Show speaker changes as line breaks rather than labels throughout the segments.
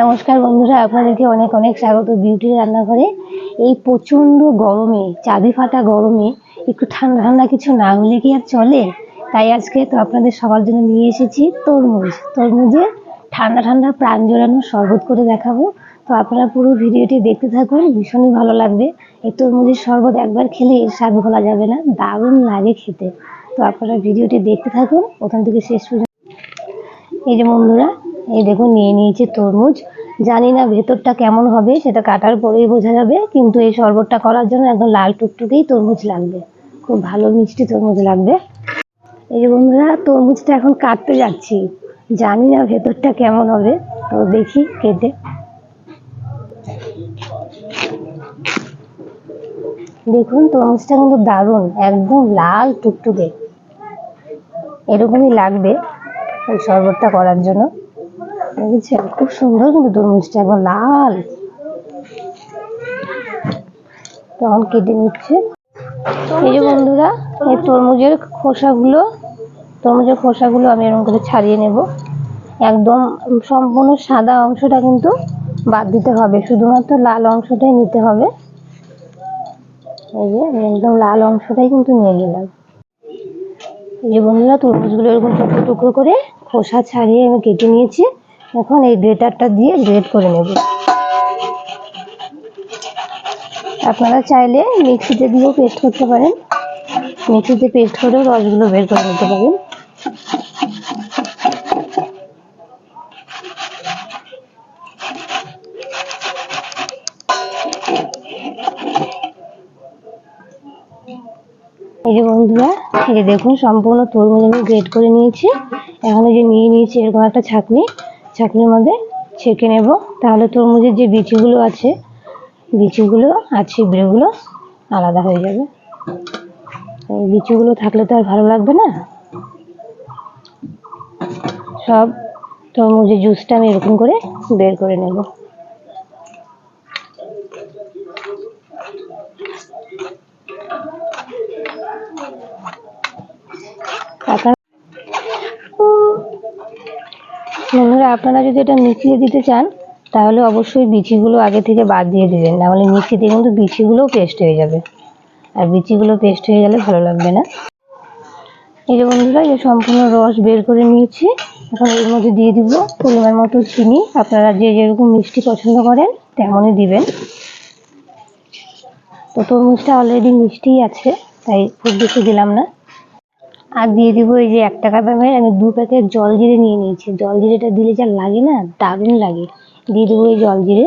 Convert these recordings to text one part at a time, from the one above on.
নমস্কার বন্ধুরা, আপনাদেরকে অনেক অনেক স্বাগত বিউটি রান্নাঘরে। এই প্রচণ্ড গরমে, চাবি ফাটা গরমে, একটু ঠান্ডা ঠান্ডা কিছু না হলে কি আর চলে? তাই আজকে তো আপনাদের সবার জন্য নিয়ে এসেছি তরমুজ। তরমুজে ঠান্ডা ঠান্ডা প্রাণ জোড়ানো শরবত করে দেখাবো। তো আপনারা পুরো ভিডিওটি দেখতে থাকুন, ভীষণই ভালো লাগবে। এই তরমুজের শরবত একবার খেলে এর স্বাদ ভোলা যাবে না, দারুণ লাগে খেতে। তো আপনারা ভিডিওটি দেখতে থাকুন ওখান থেকে শেষ পর্যন্ত। এই যে বন্ধুরা এই দেখুন, নিয়ে নিয়েছি তরমুজ। জানি না ভেতরটা কেমন হবে, সেটা কাটার পরেই বোঝা যাবে, কিন্তু এই শরবতটা করার জন্য একদম লাল টুকটুকেই তরমুজ লাগবে। খুব ভালো মিষ্টি তরমুজ লাগবে। এই বন্ধুরা, তরমুজটা এখন কাটতে যাচ্ছি। জানি না ভেতরটা কেমন হবে, তো দেখি কেটে। দেখুন, তরমুজটা কিন্তু দারুণ, একদম লাল টুকটুকে। এরকমই লাগবে এই শরবতটা করার জন্য। খুব সুন্দর কিন্তু তরমুজটা একদম লাল। তখন কেটে নিচ্ছে। এই যে বন্ধুরা, এই তরমুজের খোসাগুলো তরমুজের খোসাগুলো আমি এরকম করে ছাড়িয়ে নেব। একদম সম্পূর্ণ সাদা অংশটা কিন্তু বাদ দিতে হবে, শুধুমাত্র লাল অংশটাই নিতে হবে। এই যে একদম লাল অংশটাই কিন্তু নিয়ে নিলাম। এই যে বন্ধুরা, তরমুজগুলো এরকম টুকরো টুকরো করে খোসা ছাড়িয়ে আমি কেটে নিয়েছি। এখন এই গ্রেটারটা দিয়ে গ্রেট করে নেব। আপনারা চাইলে মিক্সিতে দিয়েও পেস্ট করতে পারেন। মিক্সিতে পেস্ট করেও রসগুলো বের করে নিতে পারেন। এই যে বন্ধুরা, এই যে দেখুন, সম্পূর্ণ তরমুজ আমি গ্রেট করে নিয়েছি। এখন যে নিয়ে নিয়েছি এরকম একটা ছাঁকনি। ছাঁকনির মধ্যে ছেঁকে নেব। তাহলে তরমুজের যে বিচিগুলো আছে, বিচিগুলো আর ছিবড়েগুলো আলাদা হয়ে যাবে। এই বিচিগুলো থাকলে তো আর ভালো লাগবে না। সব তরমুজের জুসটা আমি এরকম করে বের করে নেব। আপনারা বন্ধুরা, আপনারা যদি এটা মিশিয়ে দিতে চান, তাহলে অবশ্যই বিচিগুলো আগে থেকে বাদ দিয়ে দিবেন। নাহলে মিক্সিতে কিন্তু বিচিগুলোও পেস্ট হয়ে যাবে। আর বিচিগুলো পেস্ট হয়ে গেলে ভালো লাগবে না। এই যে বন্ধুরা, এই সম্পূর্ণ রস বের করে নিয়েছি। এখন এর মধ্যে দিয়ে দিব পরিমাণ মতো চিনি। আপনারা যে যেরকম মিষ্টি পছন্দ করেন, তেমনই দিবেন। তো তরমুজটা অলরেডি মিষ্টিই আছে, তাই খুব বেশি দিলাম না। আর দিয়ে দিব এই যে এক টাকা দামের আমি দু প্যাকেট জল জিরে নিয়ে নিয়েছি। জল জিরেটা দিলে যা লাগে না, দারুণ লাগে। দিয়ে দেবো এই জল জিরে।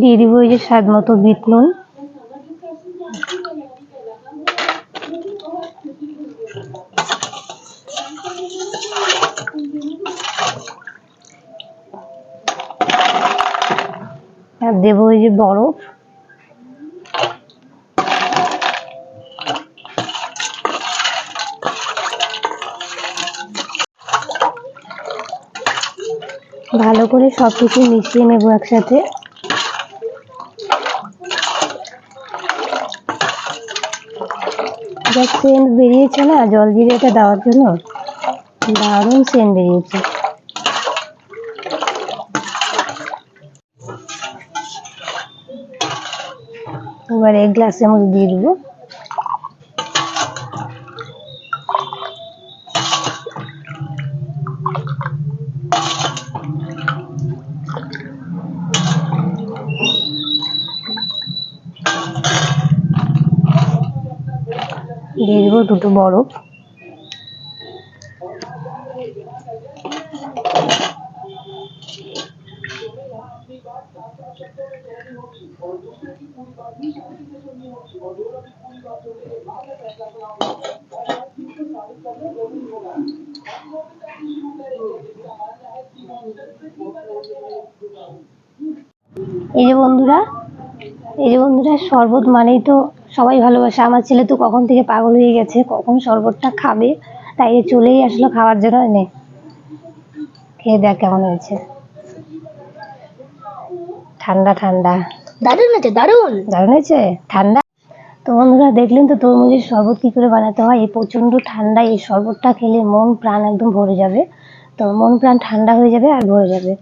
দিয়ে দিব এই যে স্বাদ মতো বিট নুন। আর দেবো এই যে বরফ। ভালো করে সব কিছু মিশিয়ে নেব একসাথে। যা সেন্ট বেরিয়েছে না? জল জিরেটা দেওয়ার জন্য? দারুণ সেন্ট বেরিয়েছে। এবার এক গ্লাসের মধ্যে দিয়ে দেবো। দিয়ে দেবো দুটো বরফ। এই যে বন্ধুরা, এই যে বন্ধুরা, শরবত মানেই তো সবাই ভালোবাসে। আমার ছেলে তো কখন থেকে পাগল হয়ে গেছে, কখন শরবতটা খাবে, তাই চলেই আসলো খাওয়ার জন্য এনে। খেয়ে দেখ কেমন হয়েছে। ঠান্ডা ঠান্ডা।
দারুণ আছে দারুণ।
দারুণ হয়েছে? ঠান্ডা? তো বন্ধুরা দেখলেন তো তরমুজের শরবত কী করে বানাতে হয়? এই প্রচণ্ড ঠান্ডা এই শরবতটা খেলে মন প্রাণ একদম ভরে যাবে। তো মন প্রাণ ঠান্ডা হয়ে যাবে আর ভরে যাবে।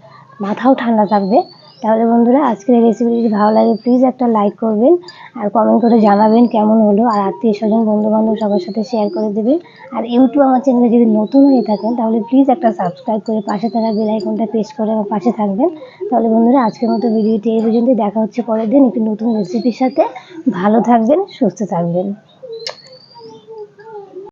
মাথাও ঠান্ডা থাকবে। তাহলে বন্ধুরা, আজকের এই রেসিপি যদি ভালো লাগে প্লিজ একটা লাইক করবেন আর কমেন্ট করে জানাবেন কেমন হলো। আর আত্মীয় স্বজন বন্ধু বান্ধব সবার সাথে শেয়ার করে দেবেন। আর ইউটিউব আমার চ্যানেলে যদি নতুন হয়ে থাকেন, তাহলে প্লিজ একটা সাবস্ক্রাইব করে পাশে থাকা বেল আইকনটা প্রেস করে আমার পাশে থাকবেন। তাহলে বন্ধুরা, আজকের মতো ভিডিওটি এই পর্যন্তই। দেখা হচ্ছে পরের দিন একটি নতুন রেসিপির সাথে। ভালো থাকবেন, সুস্থ থাকবেন।